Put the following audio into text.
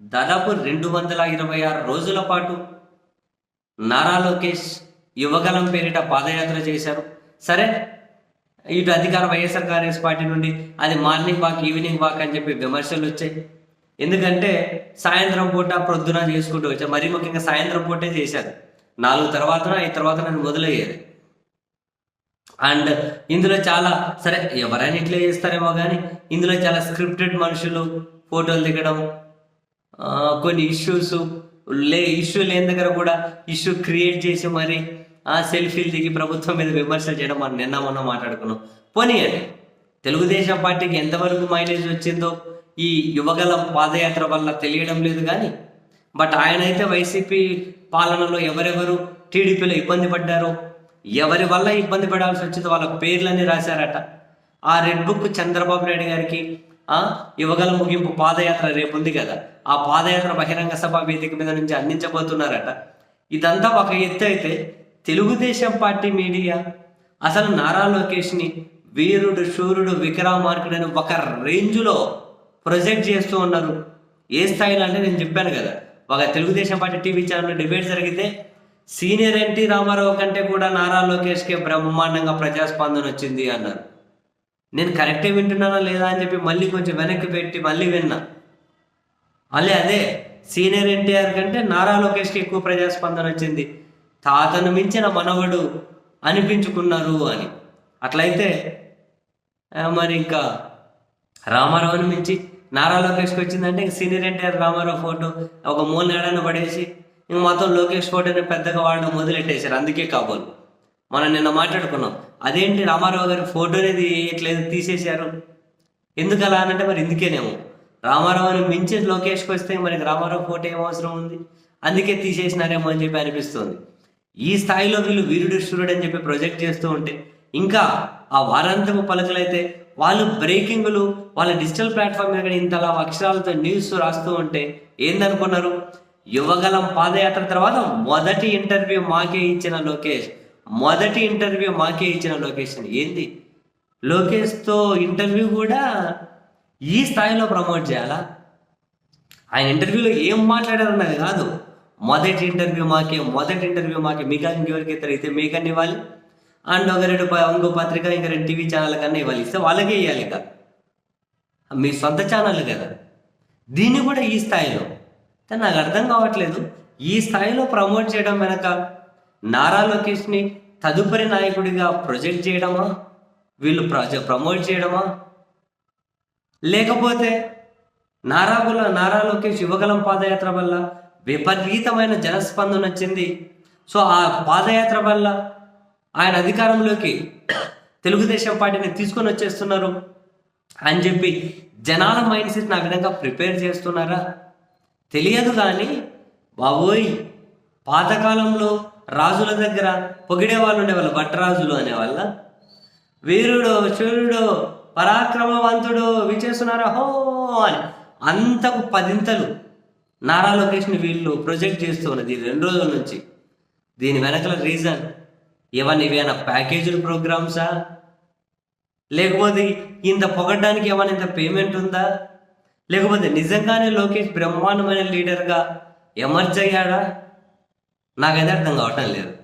దాదాపు రెండు వందల ఇరవై ఆరు రోజుల పాటు నారా లోకేష్ యువగలం పేరిట పాదయాత్ర చేశారు. సరే ఇటు అధికార వైఎస్ఆర్ కాంగ్రెస్ పార్టీ నుండి అది మార్నింగ్ వాక్ ఈవినింగ్ వాక్ అని చెప్పి విమర్శలు వచ్చాయి. ఎందుకంటే సాయంత్రం పూట ప్రొద్దున చేసుకుంటూ వచ్చారు. మరీ ముఖ్యంగా సాయంత్రం పూటే చేశారు. నాలుగు తర్వాత ఐదు తర్వాత నన్ను మొదలయ్యేది అండ్ ఇందులో చాలా సరే ఎవరైనా ఇట్లే చేస్తారేమో కానీ ఇందులో చాలా స్క్రిప్టెడ్ మనుషులు ఫోటోలు దిగడం కొన్ని ఇష్యూస్ లే ఇష్యూ లేని దగ్గర కూడా ఇష్యూ క్రియేట్ చేసి మరి ఆ సెల్ఫీలు దిగి ప్రభుత్వం మీద విమర్శలు చేయడం మనం నిన్న మొన్న మాట్లాడుకున్నాం. పోనీయండి. తెలుగుదేశం పార్టీకి ఎంతవరకు మైలేజ్ వచ్చిందో ఈ యువగలం పాదయాత్ర వల్ల తెలియడం లేదు కానీ బట్ ఆయన అయితే వైసీపీ పాలనలో ఎవరెవరు టీడీపీలో ఇబ్బంది పడ్డారో ఎవరి వల్ల ఇబ్బంది పడాల్సి వచ్చిందో వాళ్ళ పేర్లన్నీ రాశారట. ఆ రెడ్ బుక్ చంద్రబాబు నాయుడు గారికి యువగల ముగింపు పాదయాత్ర రేపు ఉంది కదా. ఆ పాదయాత్ర బహిరంగ సభ వేదిక మీద నుంచి అందించబోతున్నారట. ఇదంతా ఒక ఎత్తు అయితే తెలుగుదేశం పార్టీ మీడియా అసలు నారా లోకేష్ని వీరుడు శూరుడు విక్రమార్కుడు ఒక రేంజ్లో ప్రొజెక్ట్ చేస్తూ ఉన్నారు. ఏ స్థాయిలో అంటే నేను చెప్పాను కదా. ఒక తెలుగుదేశం పార్టీ టీవీ ఛానల్లో డిబేట్ జరిగితే సీనియర్ ఎన్టీ రామారావు కంటే కూడా నారా లోకేష్కే బ్రహ్మాండంగా ప్రజాస్పందన వచ్చింది అన్నారు. నేను కరెక్టే వింటున్నానా లేదా అని చెప్పి మళ్ళీ కొంచెం వెనక్కి పెట్టి మళ్ళీ విన్నా. మళ్ళీ అదే సీనియర్ ఎన్టీఆర్ కంటే నారా లోకేష్కి ఎక్కువ ప్రజాస్పందన వచ్చింది. తాతను మించిన మనవడు అనిపించుకున్నారు అని. అట్లయితే మరి ఇంకా రామారావుని మించి నారా లోకేష్కి వచ్చిందంటే ఇంక సీనియర్ ఎన్టీఆర్ రామారావు ఫోటో ఒక మూల ఏడాన్ని పడేసి ఇంక మొత్తం లోకేష్ ఫోటోని పెద్దగా వాడడం మొదలెట్టేశారు. అందుకే కాబోలు. మనం నిన్న మాట్లాడుకున్నాం. అదేంటి రామారావు గారి ఫోటోనేది ఎట్లేదు తీసేశారు? ఎందుకు అలా అనంటే మరి ఇందుకేనేమో. రామారావుని మించి లోకేష్కి వస్తే మనకి రామారావు ఫోటో ఏం అవసరం ఉంది? అందుకే తీసేసినారేమో అని చెప్పి అనిపిస్తుంది. ఈ స్థాయిలో వీళ్ళు వీరుడు సూర్యుడు అని చెప్పి ప్రొజెక్ట్ చేస్తూ ఉంటే ఇంకా ఆ వారాంతపు పలకలైతే వాళ్ళు బ్రేకింగ్లు వాళ్ళ డిజిటల్ ప్లాట్ఫామ్ మీద ఇంతలా అక్షరాలతో న్యూస్ రాస్తూ ఉంటే ఏందనుకున్నారు? యువగలం పాదయాత్ర తర్వాత మొదటి ఇంటర్వ్యూ మాకే ఇచ్చిన లోకేష్. మొదటి ఇంటర్వ్యూ మాకే ఇచ్చిన లోకేష్ ఏంది? లోకేష్తో ఇంటర్వ్యూ కూడా ఈ స్థాయిలో ప్రమోట్ చేయాలా? ఆయన ఇంటర్వ్యూలో ఏం మాట్లాడారన్నది కాదు. మొదటి ఇంటర్వ్యూ మాకే మొదటి ఇంటర్వ్యూ మాకే మీకు ఇంకెవరికి ఇస్తారు? అయితే మీకన్నా ఇవ్వాలి. అండ్ ఒక రెండు ప- ఇంకో పత్రిక ఇంకా రెండు టీవీ ఛానల్ కన్నా ఇవ్వాలి. ఇస్తే వాళ్ళకే ఇవ్వాలి ఇక. మీ సొంత ఛానల్ కదా. దీన్ని కూడా ఈ స్థాయిలో. నాకు అర్థం కావట్లేదు. ఈ స్థాయిలో ప్రమోట్ చేయడం వెనక నారా లోకేష్ని తదుపరి నాయకుడిగా ప్రొజెక్ట్ చేయడమా? వీళ్ళు ప్రజ ప్రమోట్ చేయడమా? లేకపోతే నారాగుల నారా లోకేష్ యువగలం పాదయాత్ర వల్ల విపరీతమైన జనస్పందన వచ్చింది. సో ఆ పాదయాత్ర వల్ల ఆయన అధికారంలోకి తెలుగుదేశం పార్టీని తీసుకొని వచ్చేస్తున్నారు. అని చెప్పి జనాల మైండ్ సెట్ ఆ విధంగా ప్రిపేర్ చేస్తున్నారా? తెలియదు కానీ బాబోయ్ పాతకాలంలో రాజుల దగ్గర పొగిడే వాళ్ళు ఉండేవాళ్ళు భట్టరాజులు అనేవాళ్ళ వీరుడు శూరుడు పరాక్రమవంతుడు విచేస్తున్నారు హో అని అంతకు పదింతలు నారా లోకేష్ని వీళ్ళు ప్రొజెక్ట్ చేస్తూ ఉన్నది రెండు రోజుల నుంచి. దీని వెనకల రీజన్ ఏమన్నా ఇవేనా ప్యాకేజీల ప్రోగ్రామ్సా? లేకపోతే ఇంత పొగడ్డానికి ఏమైనా ఇంత పేమెంట్ ఉందా? లేకపోతే నిజంగానే లోకేష్ బ్రహ్మాండమైన లీడర్గా ఎమర్జ్ అయ్యాడా? నాకైతే అర్థం కావటం లేదు.